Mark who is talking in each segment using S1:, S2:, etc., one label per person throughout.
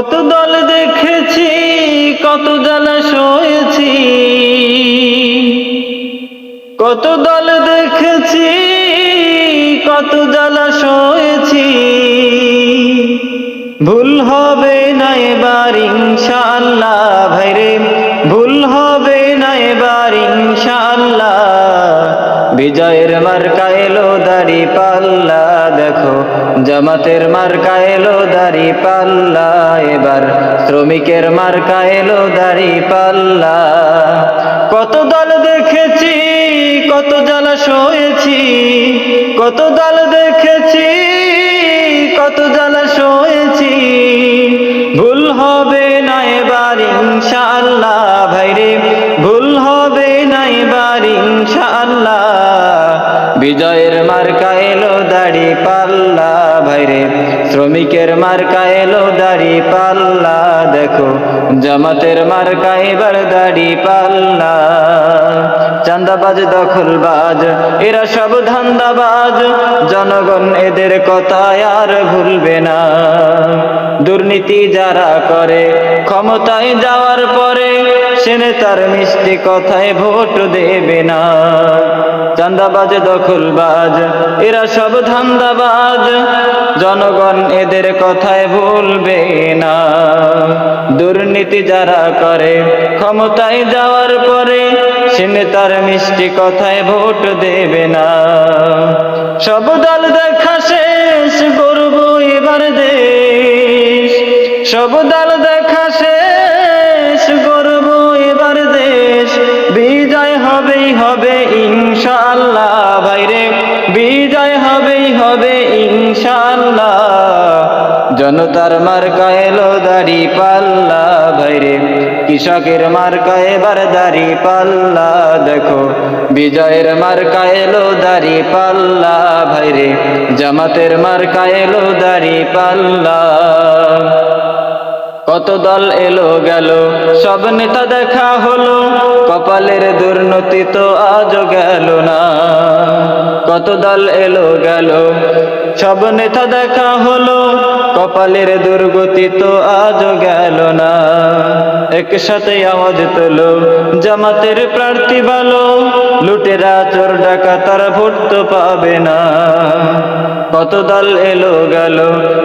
S1: কত দল দেখেছি, কত জ্বালা সয়েছি। কত দল দেখেছি, কত জ্বালা সয়েছি। ভুল হবে না এবার ইনশাআল্লাহ। বিজয়ের মার্কা এলো দাড়ি পাল্লা, দেখো। জামাতের মার্কা এলো দাড়ি পাল্লা, এবার শ্রমিকের মার্কা এলো দাড়ি পাল্লা। কত দল দেখেছি, কত জ্বালা সয়েছি কত দল দেখেছি, কত জ্বালা সয়েছি ভুল হবে না এবার ইনশাআল্লাহ, ভাইরে, ভুল হবে না এবার ইনশাআল্লাহ। বিজয়ের মার্কা এলো দাড়ি পাল্লা, ভাইরে শ্রমিকের মার্কা এলো দাড়ি পাল্লা, দেখো জামাতের মার্কা এবার দাড়ি পাল্লা। চান্দাবাজ, দখলবাজ, এরা সব ধান্দাবাজ, জনগণ এদের কথায় আর ভুলবে না। দুর্নীতি যারা করে, ক্ষমতায় যাওয়ার পরে সে নেতার মিষ্টি কথায় ভোট দেবে না। চান্দাবাজ, দখলবাজ, এরা সব ধান্দাবাজ। জনগণ এদের কথায় ভুলবে না। দুর্নীতি যারা করে, ক্ষমতায় যাওয়ার পরে সে তার মিষ্টি কথায় ভোট দেবে না। সব দল দেখা শেষ করব এবার দেশ। সব দল হবে ইনশাআল্লাহ। জনতার মার্কা এলো দাড়ি পাল্লা, ভাইরে কৃষকের মার্কা এবার দাড়ি পাল্লা। দেখো, বিজয়ের মার্কা এলো দাড়ি পাল্লা, ভাইরে জামাতের মার্কা এলো দাড়ি পাল্লা। কত দল এলো গেল, সব নেতা দেখা হলো, কপালের দুর্নীতি তো আজও গেল না। কত দল এলো গেল। সব নেতা দেখা হলো, কপালের দুর্গতি তো আজও গেল না। একসাথে আওয়াজ তোলো, জামাতের প্রার্থী ভালো, লুটেরা, চোর ডাকা তারা ভোট তো পাবে না। কত দল এলো গেল,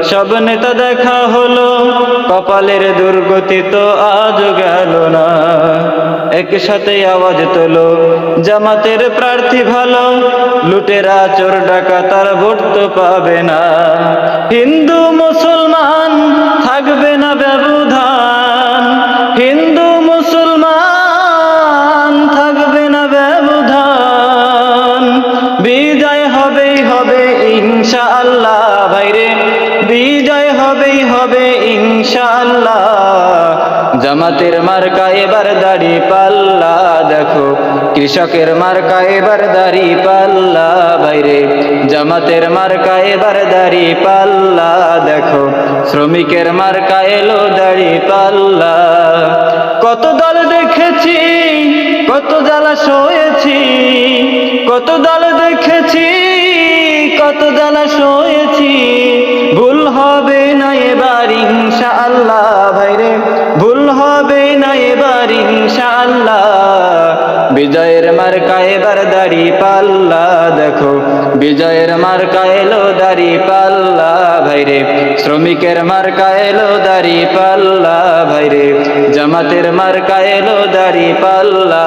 S1: সব নেতা দেখা হলো, কপালের দুর্গতি তো আজ গেল না। একসাথে আওয়াজ তোলো। জামাতের প্রার্থী ভালো, লুটেরা, চোর ডাকা তার ভোট তো পাবে না। হিন্দু জামাতের মার্কা এবার দাড়ি পাল্লা, দেখো। কৃষকের মার্কা এবার দাড়ি পাল্লা, বাইরে। জামাতের মার্কা এবার দাড়ি পাল্লা, দেখো। শ্রমিকের মার্কা এলো দাড়ি পাল্লা। কত দল দেখেছি, কত জ্বালা সয়েছি, কত দল দেখেছি, কত জ্বালা সয়েছি। ইনশাআল্লাহ। বিজয়ের মার্কা এবার দাড়ি পাল্লা, দেখো। বিজয়ের মার্কা এলো দাড়ি পাল্লা, ভাইরে। শ্রমিকের মার্কা এলো দাড়ি পাল্লা, ভাইরে। জামাতের মার্কা এলো দাড়ি পাল্লা